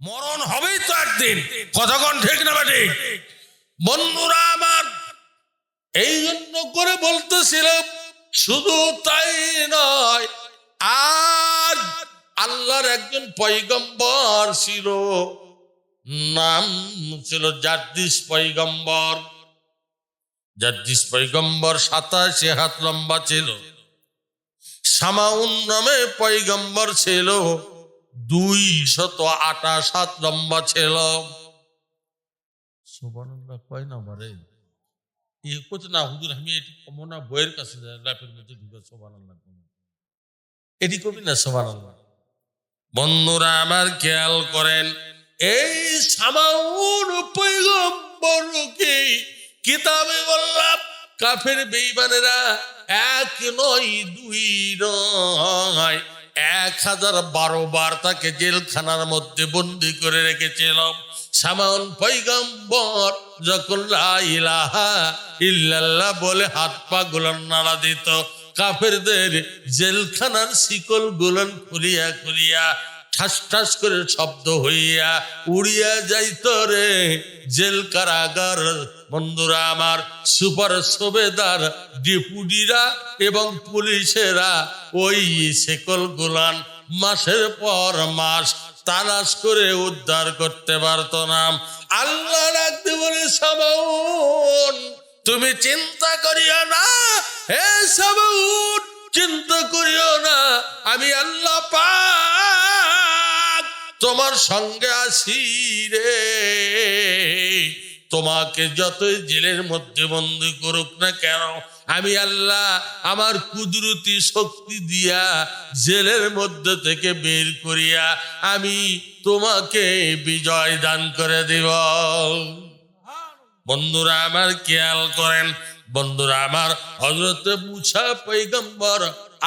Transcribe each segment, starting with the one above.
মরণ হবেই তো একদিন। কতক্ষণ ঠিক না ঠিক বন্ধুরা আমার এই জন্য করে বলতেছিলাম, শুধু তাই নয় আর আল্লাহর একজন পৈগম্বর ছিল। নাম ছিল জাদ্দিস পৈগম্বর জাদ্দিস পৈগম্বর সাতাশে হাত লম্বা ছিল। সামাউন নামে পৈগম্বর ছিল। দুই শত আঠাশ হাত লম্বা ছিল। কয় না মারে এ করছে না হুজুর আমি এটি কমো না বইয়ের কাছে ল্যাপের মধ্যে ঢুকে সোবানাল্লাহ এটি কবি না সোবানাল্লাহ বন্ধুরা আমার খেয়াল করেন এই সামাউন পৈগম্বরকে কিতাবে বললাম কাফের বেইমানেরা এক নয় দুই নয়। এক হাজার বারো বার তাকে জেলখানার মধ্যে বন্দি করে রেখেছিল সামাউন পৈগম্বর যখন ইলাহা ইল্লাল্লাহ বলে হাত পা গুলান নাড়া দিত, কাফেরদের জেলখানার শিকল গুলন খুলিয়া খুলিয়া ঠাস ঠাস করে শব্দ হইয়া উড়িয়া যাইত রে। জেল কারাগার বন্ধুরা, আমার সুপার সুবেদার ডিপুটিরা এবং পুলিশেরা ওই শেকল গুলান মাসের পর মাস তালাশ করে উদ্ধার করতে পারত না। আল্লাহ রাখতে বলে, সাবাউন, তুমি চিন্তা করিও না। হে সাবাউন, চিন্তা করিও না। আমি আল্লাহ পাক তোমার সঙ্গে আছি রে। তোমাকে যতই জেলের মধ্যে বন্দি করুক না কেন, আমি আল্লাহ আমার কুদরতি শক্তি দিয়া জেলের মধ্যে থেকে বের করিয়া আমি তোমাকে বিজয় দান করে দিব। বন্ধুরা আমার খেয়াল করেন, বন্ধুরা আমার হজরতে মুছা পৈগম্বর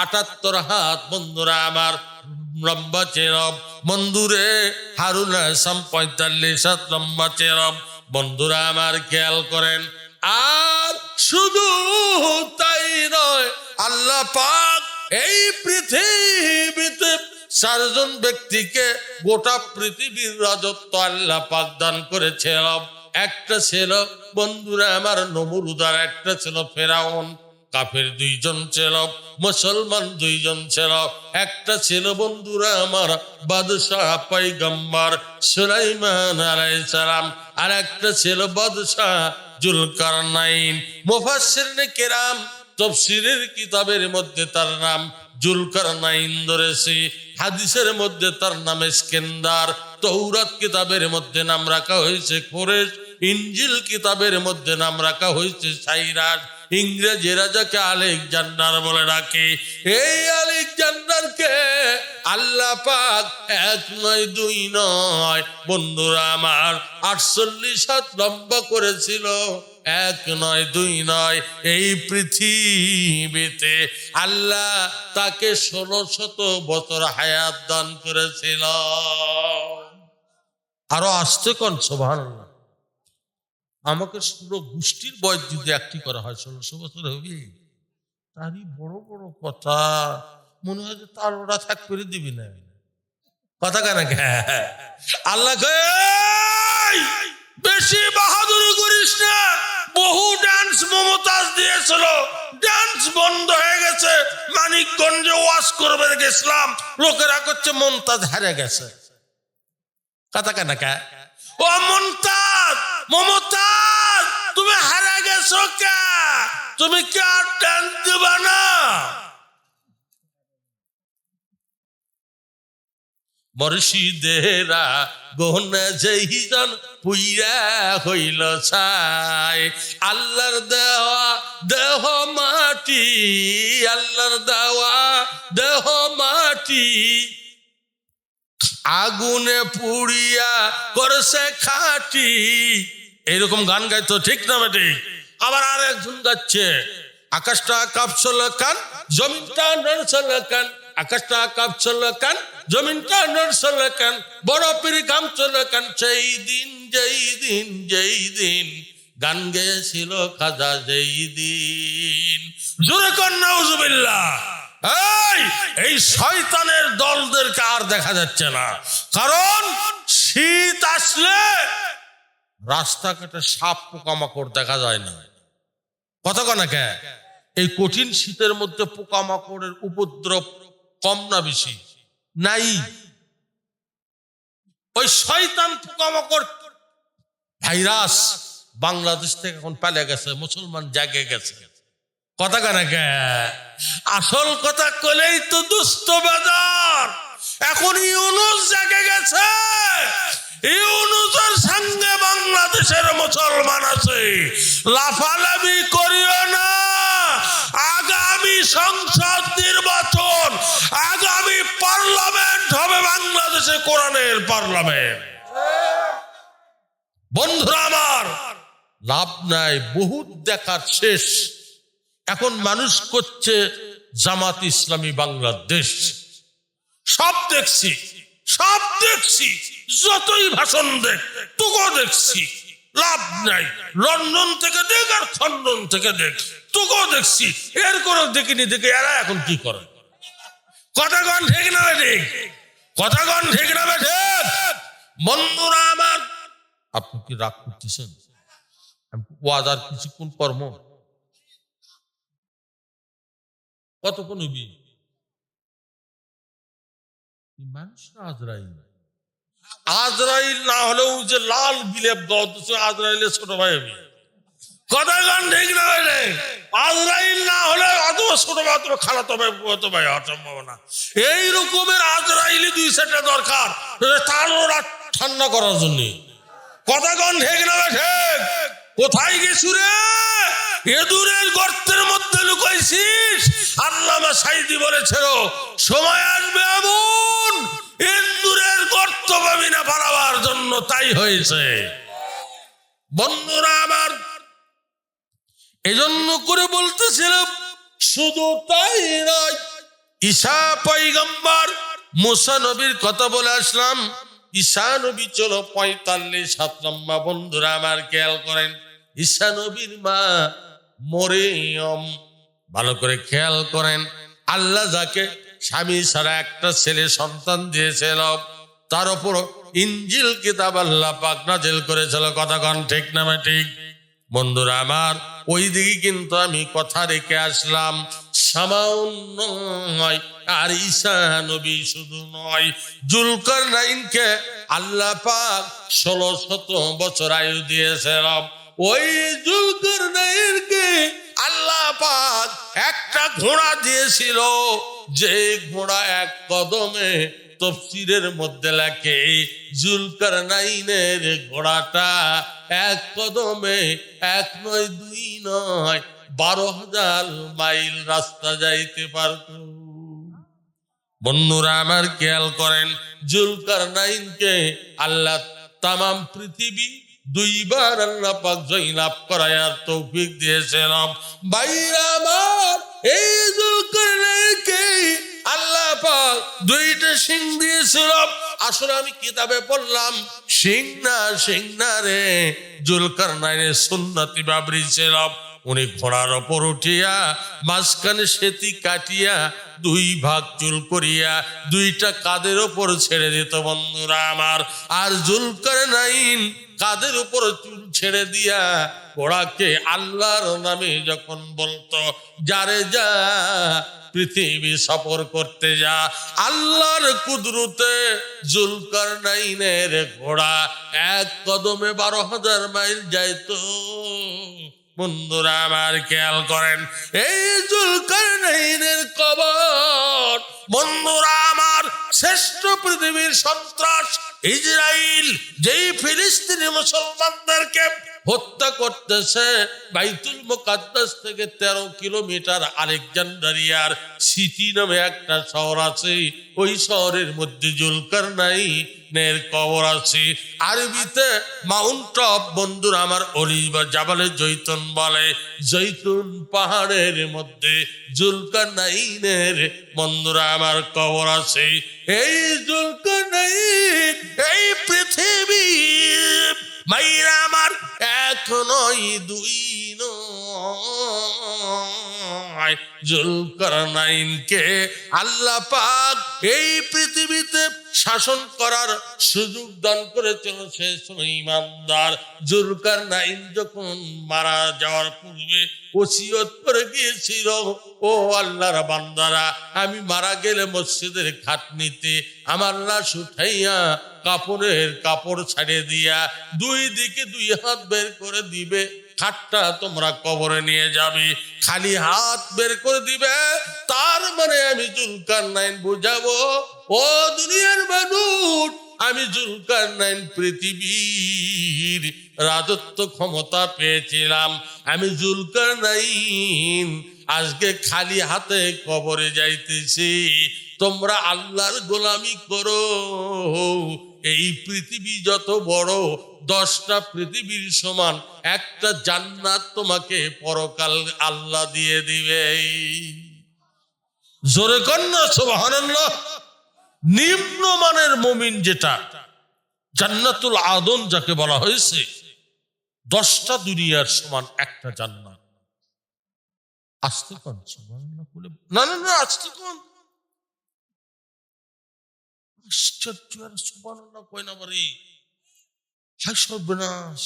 আটাত্তর হাত, বন্ধুরা আমার লম্বা চেরব বন্ধুরে হারুন আসাম পঁয়তাল্লিশ হাত লম্বা চেরব বন্ধুরা আমার খেয়াল করেন, আর শুধু তাই নয়, আল্লাহ পাক এই পৃথিবীতে চারজন ব্যক্তিকে গোটা পৃথিবীর রাজত্ব আল্লাহ পাক দান করেছে একটা ছিল বন্ধুরা আমার নমরুদার, একটা ছিল ফেরাউন। কাফের দুইজন ছিল, মুসলমান দুইজন ছিল। একটা ছিল বন্ধুরা আমার, বাদশাহ পাইগম্বর সুলাইমান আলাইহিস সালাম। আর একটা ছিল বাদশাহ জুলকারনাইন। মুফাসসিরিনে কেরাম, তফসিরের কিতাবের মধ্যে তার নাম জুলকারনাইন ধরেছি। হাদিসের মধ্যে তার নাম স্কেন্দার তৌরাত কিতাবের মধ্যে নাম রাখা হয়েছে কোরেশ। ইঞ্জিল কিতাবের মধ্যে নাম রাখা হয়েছে সাইরাজ। ইংরেজেরা যাকে আলেকজান্ডার বলে ডাকে। এই আলেকজান্ডারকে আল্লাহ পাক এক নয়, দুই নয়। বন্ধুরা, আমার আটচল্লিশ হাত লম্বা করেছিল। এক নয়, দুই নয়। এই পৃথিবীতে আল্লাহ তাকে ষোলো শত বছর হায়াত দান করেছিল। আরও আসতে কোন? সোভান আমাকে পুরো গোষ্ঠীর বয়স যদি একটি করা হয়, ষোলোশো বছর হবে। তারই বড় বড় কথা। মনে হয় যে তার ওরা থাক করে দিবি না। কথা কেন আল্লাহ বেশি বাহাদুরি করিস না। বহু ডান্স মমতাজ দিয়েছিল। ডান্স বন্ধ হয়ে গেছে। মানিকগঞ্জে ওয়াশ করবে গেছিলাম লোকেরা করছে মমতাজ হারে গেছে। কথা কেন ও মমতাজ মমতাজ গেছো কে? তুমি কি আর ডান্স দিবা না? মর্শিদেরা গহনা যেইজন পুইরা হইল ছাই। আল্লাহর দেওয়া দেহ মাটি, আল্লাহর দেওয়া দেহ মাটি। আগুনে পুড়িয়া করছে খাটি। এইরকম গান গাইতো ঠিক না বেটি? আবার আর একজন গাচ্ছে আকাশটা কাঁপছিল কান? জমিনটা নড়ছিল কান? আকাশটা কাঁপছিল কান? জমিনটা নড়ছিল কান? বরফের ঘামছিল কান? সেই দিন, যেই দিন যেই দিন গান গেয়েছিল খাজা, যেই দিন। জোরে কন্যা এই এই শয়তানের দলদেরকে আর দেখা যাচ্ছে না। কারণ শীত আসলে রাস্তাঘাটে সাপ পোকামাকড় দেখা যায় না। কথা কনা কে? এই কঠিন শীতের মধ্যে পোকামাকড়ের উপদ্রব কম না বেশি? নাই। ওই শয়তান পোকামাকড় ভাইরাস বাংলাদেশ থেকে এখন পালে গেছে, মুসলমান জাগে গেছে। কথা কানা কে? আসল কথা কলেই তো দুস্থ বাজার। এখন ইউনুস জাগে গেছে। ইউনুসের সঙ্গে বাংলাদেশের মুসলমান আছে। লাফালাফি করিও না। আগামী সংসদ নির্বাচন, আগামী পার্লামেন্ট হবে বাংলাদেশে কোরআনের পার্লামেন্ট। বন্ধুরা আমার, লাভ নাই, বহুত দেখার শেষ। এখন মানুষ করছে জামাত ইসলামী বাংলাদেশ। সব দেখছি। সব দেখছি, যতই ভাষণ দেখ তোকে দেখছি। লাভ নাই। লন্ডন থেকে দেখ আর খন্ডন থেকে দেখ তোকেও দেখছি। এর করে দেখিনি, দেখে এরা এখন কি করে? কথা কন ঠিক না ঠিক কথাগণ ঠিক না ঠিক বন্ধুরা আমার, আপনি কি রাগ করতেছেন? ওয়াজ আর কিছুক্ষণ কর্ম কতক্ষণ না আজরাইল। না হলেও যে লাল বিলেপ দশ আজরাইলের ছোট ভাই আমি। কথা গান ঠিক না ভাই রে? আজরাইল না হলে অত ছোট মাত্র খালাতো ভাই বুয়াতো ভাই হওয়ার সম্ভাবনা এই রকমের আজরাইলি দুই সেটা দরকার তারও রাত ঠান্ডা করার জন্য। কথা গান ঠিক না ভাই ঠিক। কোথায় গেছু রে? এদুরের গর্তের মধ্যে লুকাইছিস। আল্লামা সাইদি বলেছিল সময় আসবে এমন। এন্দুরের গর্ত পাবি না বাড়াবার জন্য তাই হয়েছে। বন্ধুরা আমার, এজন্য করে বলতেছিলাম, শুধু তাই নয়, ঈশা পৈগম্বর মুসা নবীর কথা বলে আসলাম। ঈশা নবী চলো পঁয়তাল্লিশ সাত লম্বা। বন্ধুরা আমার খেয়াল করেন, ঈশা নবীর মা মরিয়ম। ভালো করে খেয়াল করেন, আল্লাহ যাকে স্বামী ছাড়া একটা ছেলে সন্তান দিয়েছিল, তার উপর ইঞ্জিল কিতাব আল্লাহ পাক নাজিল করেছিল। কথা কন ঠিক না ঠিক? বন্ধুরা আমার ওই দিকে কিন্তু আমি কথা রেখে আসলাম। আর ঈশা নবী শুধু নয় জুলকার নাইনকে আল্লাহ পাক ষোলো শত বছর আয়ু দিয়েছিল। ওই জুলকার নাইনকে আল্লাহ পাক একটা ঘোড়া দিয়েছিল। যে ঘোড়া এক কদমে তফসিরের মধ্যে লেখে, জুলকার নাইনের ঘোড়াটা এক কদমে এক নয়, দুই নয়, বারো হাজার মাইল রাস্তা যাইতে পারত। বন্ধুরা, আমার খেয়াল করেন, জুলকার নাইনকে আল্লাহ তামাম পৃথিবী দুইবার আল্লাহ পাক জয়লাভ করার তৌফিক দিয়েছিলাম বাইরা এই জুলকার নাইনকে আল্লাহ পাক দুইটা সিং দিয়েছিল। আসলে আমি কিতাবে পড়লাম সিং না সিং না রে। জুলকার নাইনের সুন্নতি বাবরি ছিল। উনি ঘোড়ার ওপর উঠিয়া, মাঝখানে সেতি কাটিয়া, দুই ভাগ চুল করিয়া, দুইটা কাদের ওপর ছেড়ে দিত বন্ধুরা আমার। আর জুলকার নাইন কাদের উপর চুল ছেড়ে দিয়া ঘোড়াকে আল্লাহর নামে যখন বলতো, যারে যা, পৃথিবী সফর করতে যা, আল্লাহর কুদরুতে জুলকার নাইনের ঘোড়া এক কদমে বারো হাজার মাইল যাইতো বন্ধুরা আমার খেয়াল করেন, এই জুলকার নাইনের কবর, বন্ধুরা আমার শ্রেষ্ঠ পৃথিবীর সন্ত্রাস ইসরায়েল যেই ফিলিস্তিনি মুসলমানদেরকে হত্যা করতেছে বাইতুল মুকাদ্দাস থেকে তেরো কিলোমিটার আলেকজান্ডারিয়ার সিটি নামে একটা শহর আছে। ওই শহরের মধ্যে জুলকার নাই নের কবর আছে। আরবিতে মাউন্ট অফ বন্ধুর আমার অলিবা জাবালে জৈতন বলে। জৈতুন পাহাড়ের মধ্যে জুলকার নাইনের বন্ধুরা আমার কবর আছে। এই জুলকার নাইন এই পৃথিবী মাইরা আমার এক নয় দুই নয়। জুলকারনাইনকে আল্লাহ পাক এই পৃথিবীতে শাসন করার সুযোগ দান করেছিল সে ইমানদার জুলকার নাইন যখন মারা যাওয়ার পূর্বে ওসিয়ত করে গিয়েছিল, ও আল্লাহর বান্দারা, আমি মারা গেলে মসজিদের খাটনিতে আমার লাশ উঠাইয়া কাপড়ের কাপড় ছাড়িয়ে দিয়া দুই দিকে দুই হাত বের করে দিবে। খাটটা তোমরা কবরে নিয়ে যাবে। খালি হাত বের করে দিবে। তার মানে আমি জুলকার নাইন বুঝাবো, ও দুনিয়ার মানুষ, আমি জুলকার নাইন পৃথিবীর রাজত্ব ক্ষমতা পেয়েছিলাম। আমি জুলকার নাইন আজকে খালি হাতে কবরে যাইতেছি। তোমরা আল্লাহর গোলামি করো। এই পৃথিবী যত বড়, দশটা পৃথিবীর সমান, একটা জান্নাত তোমাকে পরকাল আল্লাহ দিয়ে দিবে। জোরে কন্যা, সুবহানাল্লাহ। নিম্ন মানের মমিন যেটা, জান্নাতুল আদম যাকে বলা হয়েছে, দশটা দুনিয়ার সমান একটা জান্নাত। আসতে বলে, না না না, আসতে কোন। আশ্চর্য আর সুবহানাল্লাহ কয় না বাড়ি? হাই সর্বনাশ।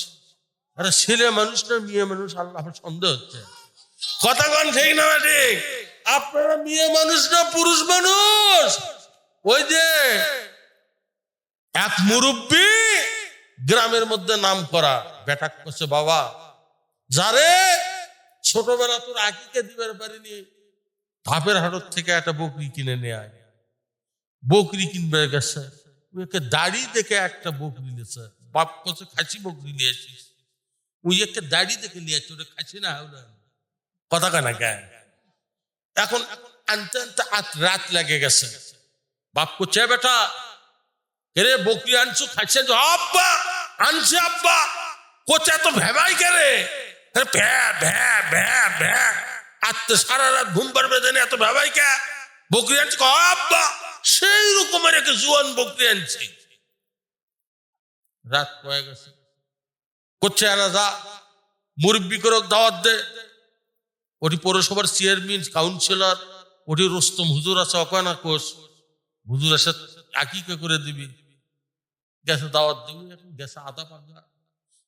আরে ছেলে মানুষ না, মেয়ে মানুষ আল্লাহ সন্দেহ হচ্ছে। কথা কন ঠিক না ঠিক? আপনারা মেয়ে মানুষ না, পুরুষ মানুষ? ওই যে এক মুরব্বী গ্রামের মধ্যে নাম করা, বেটা করছে বাবা, যারে ছোটবেলা তোর আকিকে দিবার পারিনি ভাপের হাটত থেকে একটা বকরি কিনে নিয়ে বকরি কিনবে গেছে ওকে দাড়ি দেখে একটা বকরি নিয়েছে। বাপ কছে খাসি বকরি নিয়ে আসিস? ওই একটা দাড়ি দেখে নিয়ে আসছে, ওটা খাসি না না কথা কানা? গায়ে এখন আনতে আনতে রাত লেগে গেছে। বাপ করছে "এ বেটা, কেরে বকরি আনছো খাইছে আব্বা, আনছে আব্বা। কোচা তো ভেবাই কেরে? ভ্যা ভ্যা ভ্যা ভ্যা আত্মে সারা রাত ঘুম পারবে জানি, এত ভেবাই কে? বকরি আনছে আব্বা রকমের একটা জুয়ান বকরি আনছি। রাত কয়ে গেছে। করছে আনা মুরব্বী করে দাওয়াত দে। ওটি পৌরসভার চেয়ারম্যান কাউন্সিলর ওটি রোস্তম হুজুর আছে অকয়না কোষ। হুজুর আছে আকিকে করে দিবি? গেছে দাওয়াত দিবি গেছে আদা পাগা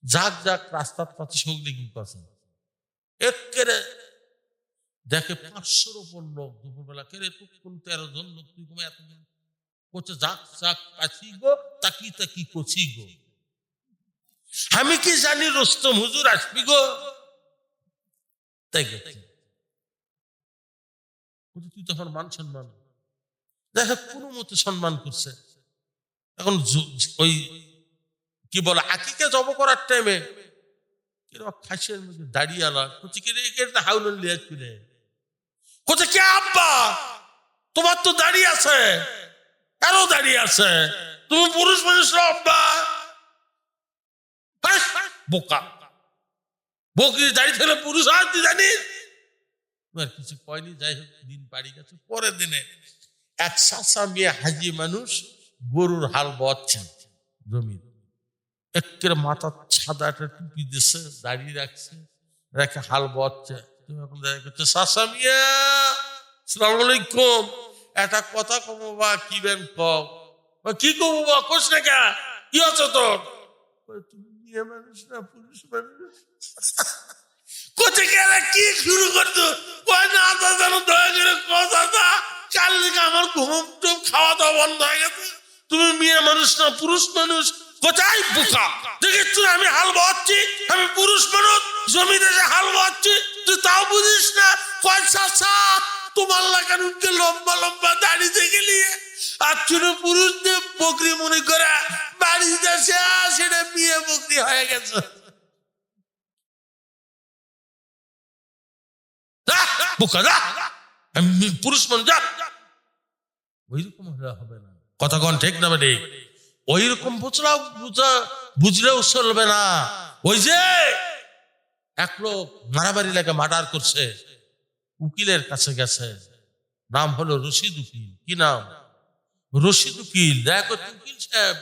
যাক যাক, রাস্তার পথে সগলি কি কথা একেরে দেখে পাঁচশোর ওপর লোক দুপুরবেলা কেরে তুই কোন তেরো জন লোক? তুই কমে এত করছে যাক যাক কাছি গো, তাকি তাকি কচি গো। আমি কি জানি রোস্তম হুজুর আসবি গো? তাই তুই তো আমার মান সম্মান। দেখে কোনো মতে সম্মান করছে। এখন ওই, কি বলে, আকিকে জব করার টাইমে খাসের মধ্যে দাঁড়িয়ে আলা। কোচি কে হাউলের লিয়াজ করে কোচে কে আব্বা? তোমার তো দাঁড়িয়ে আছে। আরও দাঁড়িয়ে আছে। তুমি পুরুষ মানুষ না আব্বা। বোকা। বকরি দাঁড়িয়ে থাকলে পুরুষ আর তুই জানিস? কিছু কয়নি, যাই হোক, দিন গেছে, পরের দিনে। এক মেয়ে হাজি মানুষ গরুর হাল বাচ্ছেন জমির। একের মাথা সাদা একটা টুপি দিছে, দাড়ি রাখছে, রেখে হাল বাচ্ছে। তুমি এখন করছে সালাম আলাইকুম। একটা কথা কমো বা কি বেন কম কি কমো বা? কোস না কে? কি আছে তোর? তুমি মানুষ না, পুরুষ মানুষ? কোথায় কি শুরু করছ? কয় না দয়া করে কথা দা কাল থেকে আমার ঘুম টুম খাওয়া দাওয়া বন্ধ হয়ে গেছে। তুমি মেয়ে মানুষ না, পুরুষ মানুষ? কোথায় বোকা? দেখেছ আমি হাল বাচ্ছি আমি পুরুষ মানুষ? জমি দেশে হাল বাচ্ছি তুই তাও বুঝিস না? কয় চাষা তোমার লম্বা লম্বা দাড়ি নিয়ে পুরুষদের বকরি মনে করে সেটা বিয়ে বকরি হয়ে গেছে। পুরুষ মানুষ, যা। হবে না। কথা কন ঠিক না ঠিক ওই রকম বুঝলাও বুঝা, বুঝলেও চলবে না। ওই যে, এক লোক মারামারি লাগে মার্ডার করছে। উকিলের কাছে গেছে। নাম হলো রশিদ উকিল। কি নাম? রশিদ উকিল। দেখো উকিল সাহেব।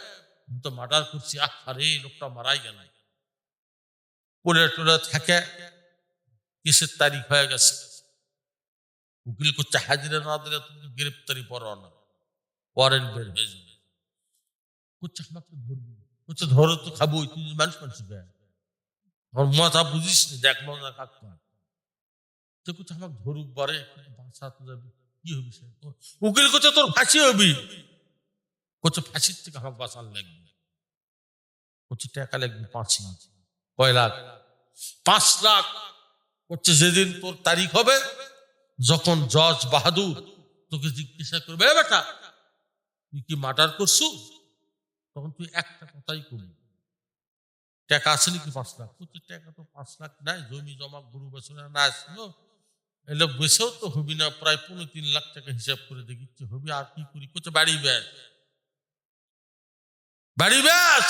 তো মার্ডার করছি। আরে লোকটা মারাই গেল। পড়ে টুলে থাকে। কিসের তারিখ হয়ে গেছে। উকিল করছে, হাজিরা না দিলে তুমি গ্রেপ্তারি পরো না। ওয়ারেন্ট বের হয়ে যাবে। করছে, আমাকে ধরবি। করছে ধরো তো খাব তুই মানুষ মানুষ মাথা বুঝিস দেখ মজা কাক আমাকে ধরুক, বারে বাঁচা তো যাবি, কি হবি সে? উকিল তোর ফাঁসি হবি? ফাঁসির থেকে আমাকে লাগবে। টাকা লাগবে পাঁচ লাখ। কয় লাখ? পাঁচ লাখ। যেদিন তোর তারিখ হবে, যখন জজ বাহাদুর তোকে জিজ্ঞাসা করবে বেটা, তুই কি মার্ডার করছু? তখন তুই একটা কথাই করবি টাকা আছে নাকি পাঁচ লাখ? বলছে টাকা তো পাঁচ লাখ নাই, জমি জমা, গরু বেচনা না আসলো এলে বেছেও তো হবি না, প্রায় পনেরো তিন লাখ টাকা হিসাব করে দেখিচ্ছে, হবি আর কি করি? করছে বাড়ি ব্যাস। বাড়ি ব্যাস!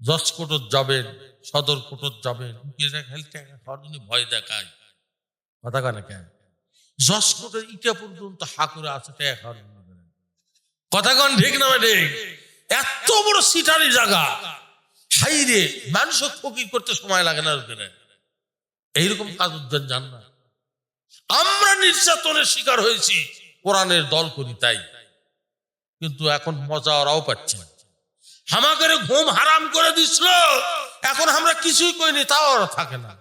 জজ কোর্টত যাবেন সদর কোর্টত যাবেন ভয় দেখায়। কথা কানে কেন? জজ কোর্টের ইটা পর্যন্ত হা করে আছে কথা কন ঠিক না ঠিক এত বড় সিটারি জায়গা। হাই রে মানুষ ফকির করতে সময় লাগে না ওখানে এইরকম কাজ উদ্যান জান না। আমরা নির্যাতনের শিকার হয়েছি, কোরআনের দল করি তাই। কিন্তু এখন মজা ওরাও পাচ্ছে। আমাদের ঘুম হারাম করে দিছিল, এখন আমরা কিছুই কইনি তাও ওরা থাকে না।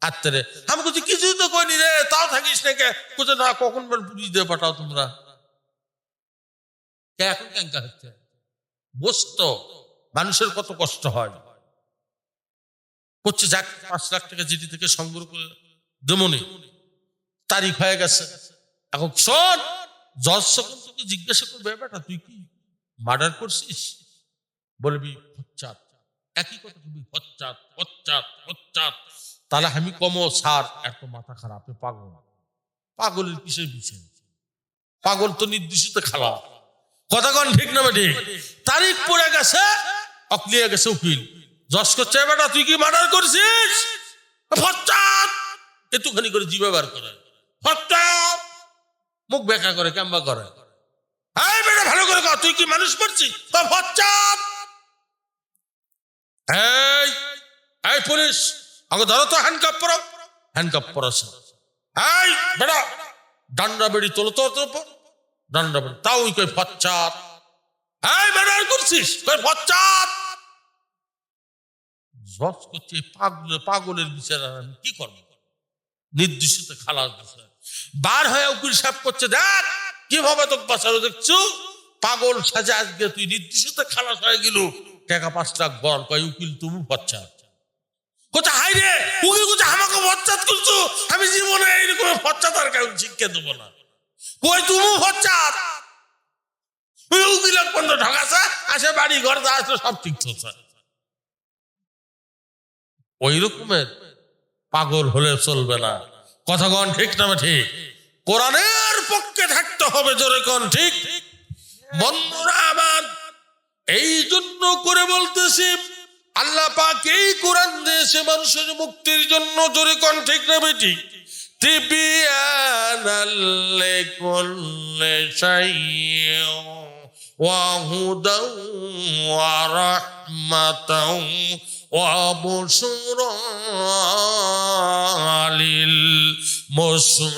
আত্মরে আমি কিছু কিছুই তো কইনি রে, তাও থাকিস না কে? কোথা না, কখন পুলিশ দিয়ে পাঠাও তোমরা? এখন কেঙ্কা হচ্ছে? বসতো, মানুষের কত কষ্ট হয়। করছে যাক পাঁচ লাখ টাকা জিডি থেকে সংগ্রহ করে দেমনি। তারিখ হয়ে গেছে। এখন শোন জজ যখন তোকে জিজ্ঞাসা করবে বেটা, তুই কি মার্ডার করছিস? বলবি হচ্চাত একই কথা তুমি হচ্চাত হচ্চাত হচ্চাত তাহলে আমি কমো সার এত মাথা খারাপ পাগল। পাগলের কিসের বিষয়। পাগল তো নির্দিষ্ট খালা কতক্ষণ ঠিক না ঠিক তারিখ পড়ে গেছে, অকলিয়ে গেছে উকিল। জজ করছে, বেটা, তুই কি মার্ডার করছিস? হচ্চাত একটুখানি করে জিভে বার করে। হচ্চাত মুখ বেকা করে, কেম্বা করে। এই বেটা, ভালো করে কর, তুই কি মানুষ করছিস? তো হচ্চাত এই এই পুলিশ আগে ধরো তো হ্যান্ডকাপ পরো হ্যান্ডকাপ পরাছে এই বেটা, ডান্ডা বেড়ি তোলো তো তোর উপর, ডান্ডা বেড়ি, তাও কই ফচ্চাত এই বেটা করছিস? কই ফচ্চাত জজ করছে, পাগল, পাগলের বিচার আমি কি করব? নির্দিষ্ট খালাস দিছে। বার হয়ে উকিল সাহেব করছে, দেখ, কীভাবে তোকে বাঁচালো দেখছ? পাগল সাজে আজকে, তুই নির্দিষ্ট খালাস হয়ে গেল। টাকা পাঁচ লাখ বল। কয়, উকিল, তুমি বচ্চা। কোথা হাই রে, উকিল কোথা আমাকে বচ্চাত করছ? আমি জীবনে এইরকম বচ্চা তার কেউ শিক্ষা দেবো না। কই, তুমি বচ্চাত উকিল বন্ধ ঢকাছে, আসে বাড়ি ঘর আসলে সব ঠিক চলছে। ওই রকমের পাগল হলে চলবে না কথা কন ঠিক না ঠিক কোরআনের পক্ষে থাকতে হবে জোরে কন ঠিক বন্ধুরা আমার এই জন্য করে বলতেছি আল্লাহ পাক এই কোরআন দিয়েছে মানুষের মুক্তির জন্য জোরে কন ঠিক না বেটি তিবিয়ানাল লিকুল্লি শাইইন وهدى ورحمة وبشرى للمسلمين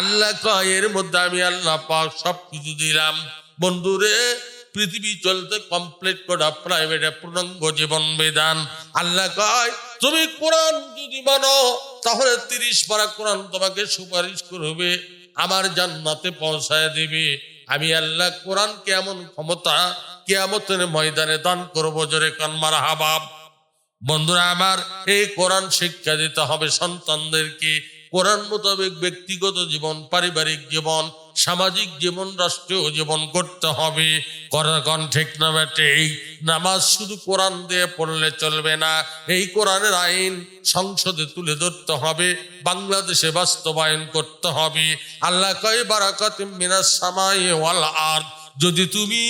আল্লাহ কয় এর মধ্যে আমি আল্লাহ পাক সব কিছু দিলাম বন্ধুরে পৃথিবী চলতে কমপ্লিট করা প্রাইভেটে পূর্ণাঙ্গ জীবন বিধান আল্লাহ কয় তুমি কোরআন যদি মানো তাহলে তিরিশ পারা কোরআন তোমাকে সুপারিশ করবে আমার জান্নাতে পৌঁছায় দিবে আমি আল্লাহ কোরআন কেমন ক্ষমতা কেয়ামতের ময়দানে দান করব জোরে কনমার মারা হাবাব। বন্ধুরা আমার, এই কোরআন শিক্ষা দিতে হবে সন্তানদেরকে। কোরআন মোতাবেক ব্যক্তিগত জীবন, পারিবারিক জীবন সামাজিক জীবন, রাষ্ট্রীয় জীবন করতে হবে। কোরআন ঠিক না এই নামাজ শুধু কোরআন দিয়ে পড়লে চলবে না। এই কোরআনের আইন সংসদে তুলে ধরতে হবে, বাংলাদেশে বাস্তবায়ন করতে হবে। আল্লাহ কয়, বারাকাত মিনাস সামাই ওয়াল আরদ। যদি তুমি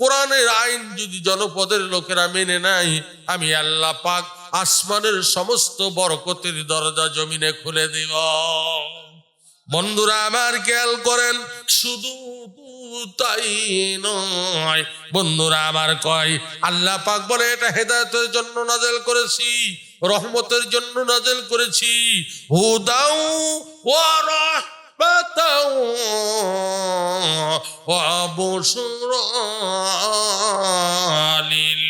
কোরআনের আইন যদি জনপদের লোকেরা মেনে নেয়, আমি আল্লাহ পাক আসমানের সমস্ত বরকতের দরজা জমিনে খুলে দিব। বন্ধুরা আমার খেয়াল করেন, শুধু তাই নয়। বন্ধুরা আমার কয়, আল্লাহ পাক বলে, এটা হেদায়তের জন্য নাজেল করেছি, রহমতের জন্য নাজেল করেছি। হুদাউ ওয়া রাহমাতাও ওয়া বুশরা লিল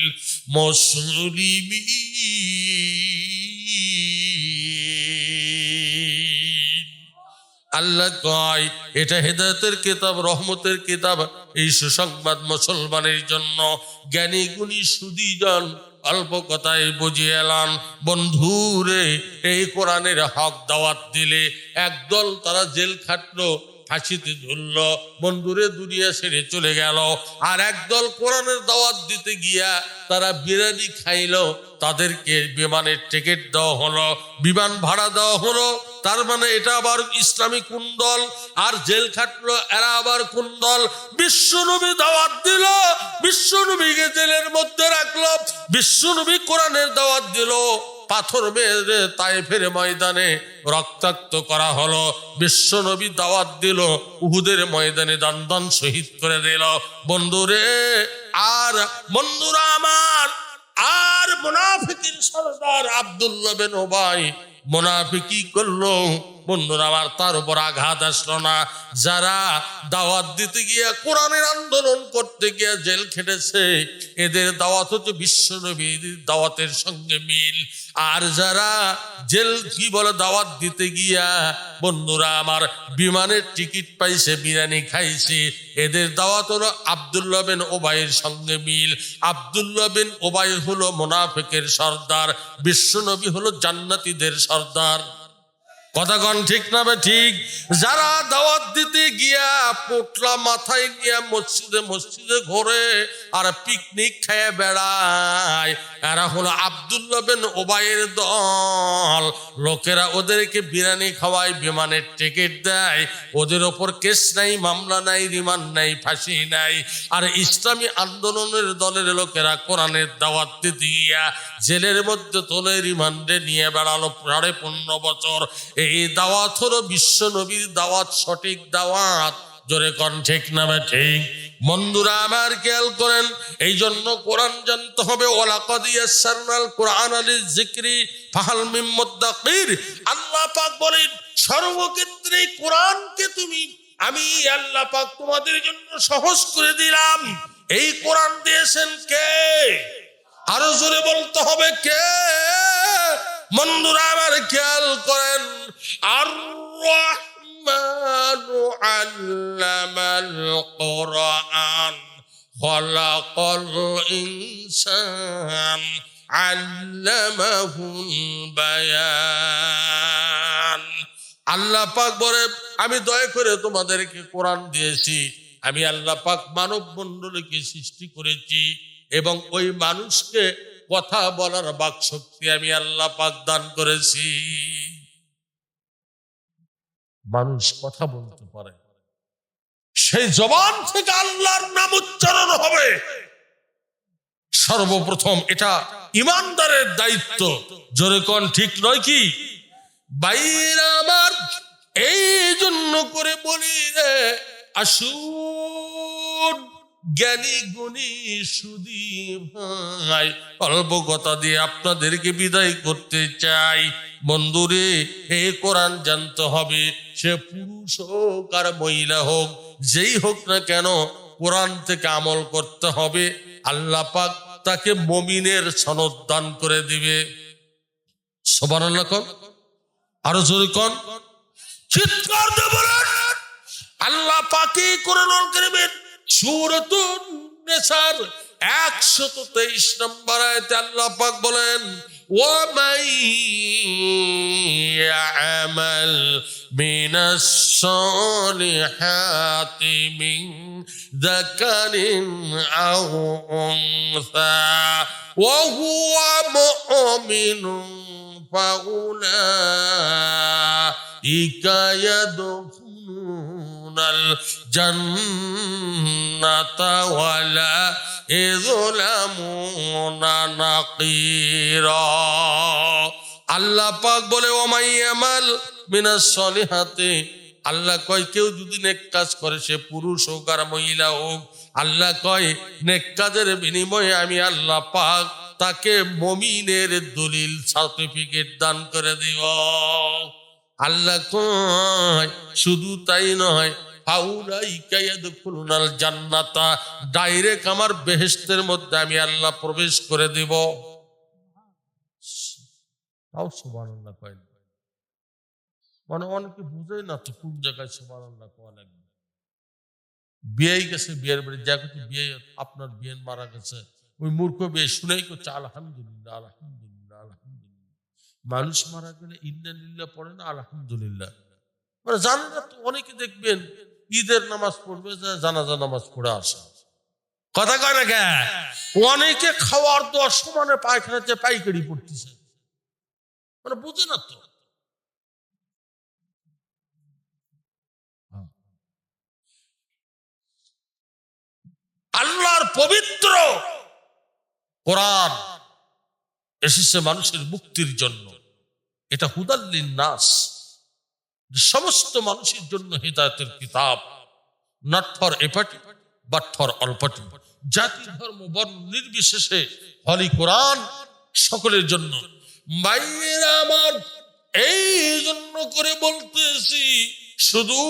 আল্লাহ কয়, এটা হেদায়তের কিতাব, রহমতের কিতাব, এই সুসংবাদ মুসলমানের জন্য। জ্ঞানী গুণী সুদীজন অল্প কথায় বুঝিয়ে এলাম বন্ধুরে, এই কোরআনের হক দাওয়াত দিলে একদল তারা জেল খাটলো ফাঁসিতে ঝুলল বন্ধুরে দুনিয়া ছেড়ে চলে গেল। আর একদল কোরআনের দাওয়াত দিতে গিয়া তারা বিরিয়ানি খাইলো। তাদেরকে বিমানের টিকিট দেওয়া হলো, বিমান ভাড়া দেওয়া হলো। তার মানে এটা আবার ইসলামী কোন দল আর জেল খাটলো, এরা আবার কোন দল বিশ্বনবী দাওয়াত দিল, বিশ্বনবীকে জেলের মধ্যে রাখল, বিশ্বনবী কোরআনের দাওয়াত দিল। পাথর মেরে তাইফের ময়দানে রক্তাক্ত করা হলো। বিশ্বনবী দাওয়াত দিল, উহুদের ময়দানে দান শহীদ করে দিল। বন্ধুরে, আর বন্ধুরা আমার, আর মুনাফিকের সর্দার আব্দুল্লাহ বিন ওবাই মুনাফিকি করল। বন্ধুরা, আমার তার উপর আঘাত আসলো না। যারা দাওয়াত দিতে গিয়ে কোরআনের আন্দোলন করতে গিয়ে জেল খেটেছে, এদের দাওয়াত হচ্ছে বিশ্বনবীর দাওয়াতের সঙ্গে মিল। আর যারা জেল কি বলে দাওয়াত দিতে গিয়া, বন্ধুরা, আমার বিমানের টিকিট পাইছে, বিরিয়ানি খাইছে, এদের দাওয়াত হলো আবদুল্লাহ বিন ওবাইয়ের সঙ্গে মিল। আবদুল্লাহ বিন ওবাই হলো মোনাফেকের সর্দার বিশ্বনবী হলো জান্নাতীদের সর্দার। কথাগণ ঠিক না ঠিক? যারা দাওয়াত দিতে গিয়া পোটলা মাথায় নিয়ে মসজিদে মসজিদে ঘোরে আর পিকনিক খেয়ে বেড়ায়, এরা হলো আবদুল্লাহ বিন ওবাইয়ের দল। লোকেরা ওদেরকে বিরিয়ানি খাওয়ায়, বিমানের টিকিট দেয়। ওদের ওপর কেস নাই, মামলা নাই, রিমান্ড নাই, ফাঁসি নাই। আর ইসলামী আন্দোলনের দলের লোকেরা কোরআনের দাওয়াত দিতে গিয়া জেলের মধ্যে তোলে, রিমান্ডে নিয়ে বেড়ালো, সাড়ে পনেরো বছর। এই দাওয়াত হলো বিশ্ব নবীর দাওয়াত, সঠিক দাওয়াত। জোরে কন, ঠিক নামে ঠিক। বন্ধুরা, আমার খেয়াল করেন এই জন্য কোরআন জানতে হবে ওলাকদ ইয়াসসারনাল কোরআন আলী জিক্রি ফাহাল মিম মুদ্দাকির আল্লাহ পাক বলেন, সর্বক্ষেত্রে কোরআনকে তুমি, আমি আল্লাহ পাক তোমাদের জন্য সহজ করে দিলাম। এই কোরআন দিয়েছেন কে? আরও জোরে বলতে হবে কে? বন্ধুরা, আমার খেয়াল করেন রহমানু আল্লামাল কোরআন খলাকাল ইনসান আল্লামাহুল বায়ান আল্লাহ পাক বলে, আমি দয়া করে তোমাদেরকে কোরআন দিয়েছি। আমি আল্লাহ পাক মানব মণ্ডলীকে সৃষ্টি করেছি এবং ওই মানুষকে কথা বলার বাক শক্তি আমি আল্লাহ পাক দান করেছি। মানুষ কথা বলতে পারে। সেই জবান থেকে আল্লাহর নাম উচ্চারণ হবে। সর্বপ্রথম এটা ইমানদারের দায়িত্ব। জোরে কোন ঠিক নয় কি? বাইরা আমার এই জন্য করে বলি রে, আসুন জ্ঞানী গুণী সুদী ভাই, অল্প কথা দিয়ে আপনাদেরকে বিদায় করতে চাই। বন্ধুরে এই কোরআন জানতে হবে। সে পুরুষ হোক আর মহিলা হোক, যেই হোক না কেন কোরআন থেকে আমল করতে হবে। আল্লাহ পাক তাকে মমিনের সনদ দান করে দিবে। সবার কন। আরও জোরে কন। আল্লাহ পাকি কোরআন নেসার একশত তেইশ নম্বর আয়তে আল্লাহ পাক বলেন ومن يعمل من الصالحات من ذكر أو أنثى وهو مؤمن فأولئك يدخلون الجنة ولا يظلمون نقيرا আল্লাহ পাক বলে ওমাইয়ামাল মিনাস সলিহাতে আল্লাহ কয় কেউ যদি নেক কাজ করে সে পুরুষ হোক আর মহিলা হোক আল্লাহ কয় নেক কাজের বিনিময়ে আমি আল্লাহ পাক তাকে মমিনের দলিল সার্টিফিকেট দান করে দিব আল্লাহ কয়, শুধু তাই নয় জান্নাতা, ডাইরেক্ট আমার বেহেস্তের মধ্যে আমি আল্লাহ প্রবেশ করে দিব। তাও কয় মানে অনেকে বুঝে না তো কোন জায়গায় সুবহানাল্লাহ কোয়া লাগবে বিয়েই গেছে, বিয়ের বাড়ি, যা বিয়ে, আপনার বিয়ে মারা গেছে। ওই মূর্খ বিয়ে শুনেই করছে আলহামদুলিল্লাহ আলহামদুলিল্লাহ। মানুষ মারা গেলে ইন্নালিল্লাহ পড়ে না, আলহামদুলিল্লাহ। মানে জানে তো অনেকে দেখবেন, ঈদের নামাজ পড়বে জানাজা নামাজ পড়ে আসা। কথা কয় না কে? অনেকে খাওয়ার দশ সমানে পায়খানাতে পাইকারি পড়তেছে। মানে বুঝে না তো। আল্লাহর পবিত্র কোরআন এসেছে মানুষের মুক্তির জন্য। এটা হুদাল্লিন নাস সমস্ত মানুষের জন্য হিদায়তের কিতাব। Not for a party but for all party জাতি ধর্ম, বর্ণ নির্বিশেষে হলি কোরআন সকলের জন্য। মাইয়েরা আমার এই জন্য করে বলতেছি, শুধু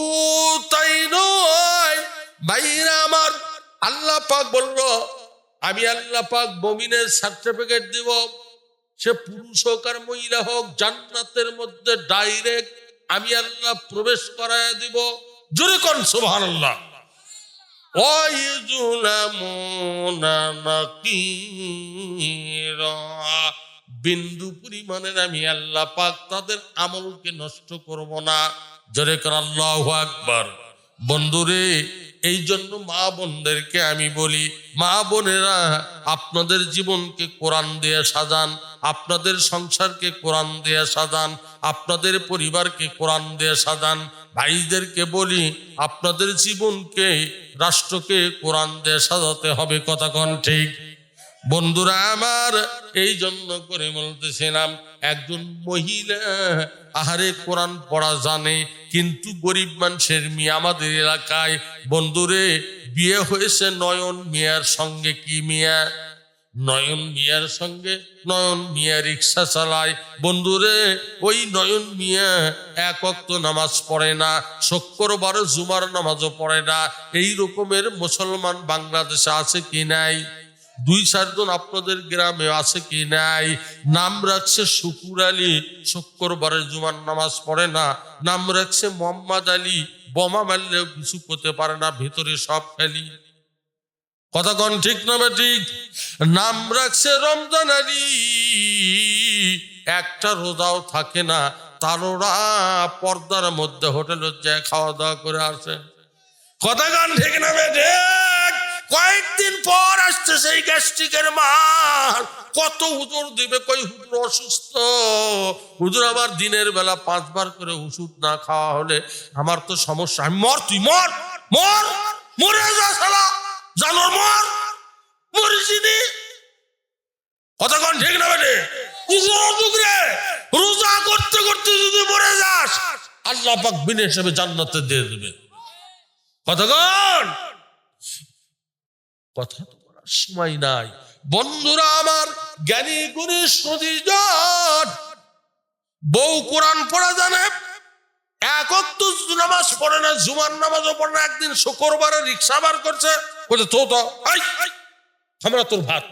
তাই নয় ভাইরা আমার, আল্লাহ পাক বলল, আমি আল্লাহ পাক বমিনের সার্টিফিকেট দিব। সে পুরুষ হোক আর মহিলা হোক, জান্নাতের মধ্যে ডাইরেক্ট আমি আল্লাহ প্রবেশ করায় দিব। জোরে কোন সুবহান আল্লাহ বিন্দু পরিমাণের আমি আল্লাহ পাক তাদের আমলকে নষ্ট করব না। জোরে কর, আল্লাহ আকবার। বন্ধুরে এই জন্য মা বোনদেরকে আমি বলি, মা বোনেরা আপনাদের জীবনকে কোরআন দিয়ে সাজান, আপনাদের সংসারকে কোরআন দিয়ে সাজান, আপনাদের পরিবারকে কোরআন দিয়ে সাজান। ভাইদেরকে বলি, আপনাদের জীবনকে, রাষ্ট্রকে কোরআন দিয়ে সাজাতে হবে, কথা কন ঠিক। বন্ধুরা আমার, এই জন্য করে বলতেছিলাম, একজন মহিলা, আহারে কোরআন পড়া জানে, কিন্তু গরিব মানুষের মেয়ে আমাদের এলাকায়, বন্ধুরে, বিয়ে হয়েছে নয়ন মিয়ার সঙ্গে কি মিয়া? নয়ন মিয়ার সঙ্গে নয়ন মিয়া রিক্সা চালায়। বন্ধুরে, ওই নয়ন মিয়া এক অক্ত নামাজ পড়ে না, শুক্রবার জুমার নামাজও পড়ে না। এই রকমের মুসলমান বাংলাদেশে আছে কি নাই? দুই চারজন আপনাদের গ্রামে আছে কি নাই? নাম রাখছে শুকুর আলী, শুক্রবারের জুমার নামাজ পড়ে না। নাম রাখছে মোহাম্মদ আলী, বোমা মারলেও কিছু করতে পারে না, ভেতরে সব ফেলি। কথা কন ঠিক না ঠিক? নাম রাখছে রমজান আলী, একটা রোজাও থাকে না। তারোরা পর্দার মধ্যে হোটেলের যায় খাওয়া দাওয়া করে আসে। কথা গান ঠিক না ঠিক? কয়েকদিন পর আসছে সেই গ্যাস্ট্রিকের মার। কত হুজুর দিবে, কই হুজুর অসুস্থ? হুজুর আমার দিনের বেলা পাঁচবার করে ওষুধ না খাওয়া হলে আমার তো সমস্যা। আমি মর, তুই মর মর, মরে যা শালা। জানোর মর মরিসিনি কতক্ষণ ঠিক না বেটে? রোজা করতে করতে যদি মরে যাস, আল্লাহ পাক বিনে হিসেবে জান্নাতে দিয়ে দেবে। কতক্ষণ কথা তো সময় নাই। বন্ধুরা আমার, জ্ঞানী গুণী সতীজন বউ কোরআন পড়া জানে একক নামাজ পড়ে না, জুমার নামাজও পড়ে না, একদিন শুক্রবারে রিক্সা বার করছে, বলছে, তো তো আমরা তোর ভাত।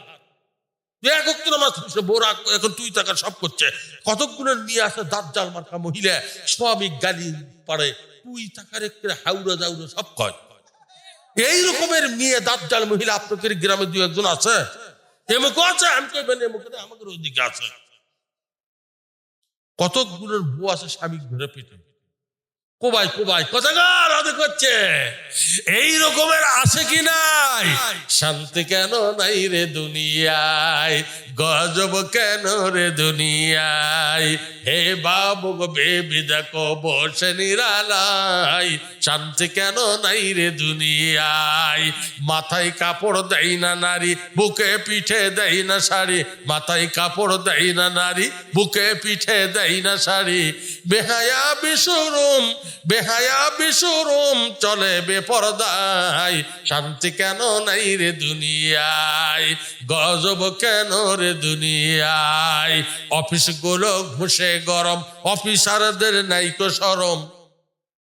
একক নামাজ বোরা এখন তুই টাকা সব করছে। কতক্ষণে নিয়ে আসে দাঁত জাল মার্কা মহিলা স্বামী গালি পারে তুই টাকার একটু হাউড়া দাউড়া সব কয়। এই রকমের মেয়ে দাঁত জাল মহিলা আপনাদের গ্রামে দু একজন আছে? এমুকও আছে, আমি কইবেন এমুকে আমাদের ওইদিকে আছে। কতগুলোর বউ আছে স্বামী ঘুরে পেটে কোবাই কোবাই কথাগার আদে করছে এই রকমের আছে কি নাই? শান্তি কেন নাই রে দুনিয়ায়? গজব কেন রে দুনিয়ায়? হে বাবু বেবি, দেখো বসে নিরালাই শান্তি কেন নাই রে দুনিয়ায়? মাথায় কাপড় দেয় না নারী, বুকে পিঠে দেয় না শাড়ি। মাথায় কাপড় দেয় না নারী, বুকে পিঠে দেয় না শাড়ি। বেহায়া বিশুরুম বেহায়া বিশুরুম চলে বেপরদায়। শান্তি কেন নাই রে দুনিয়ায়? গজব কেন রে দুনিয়ায়? অফিসগুলো ঘুষে গরম, অফিসারদের নাইকো সরম।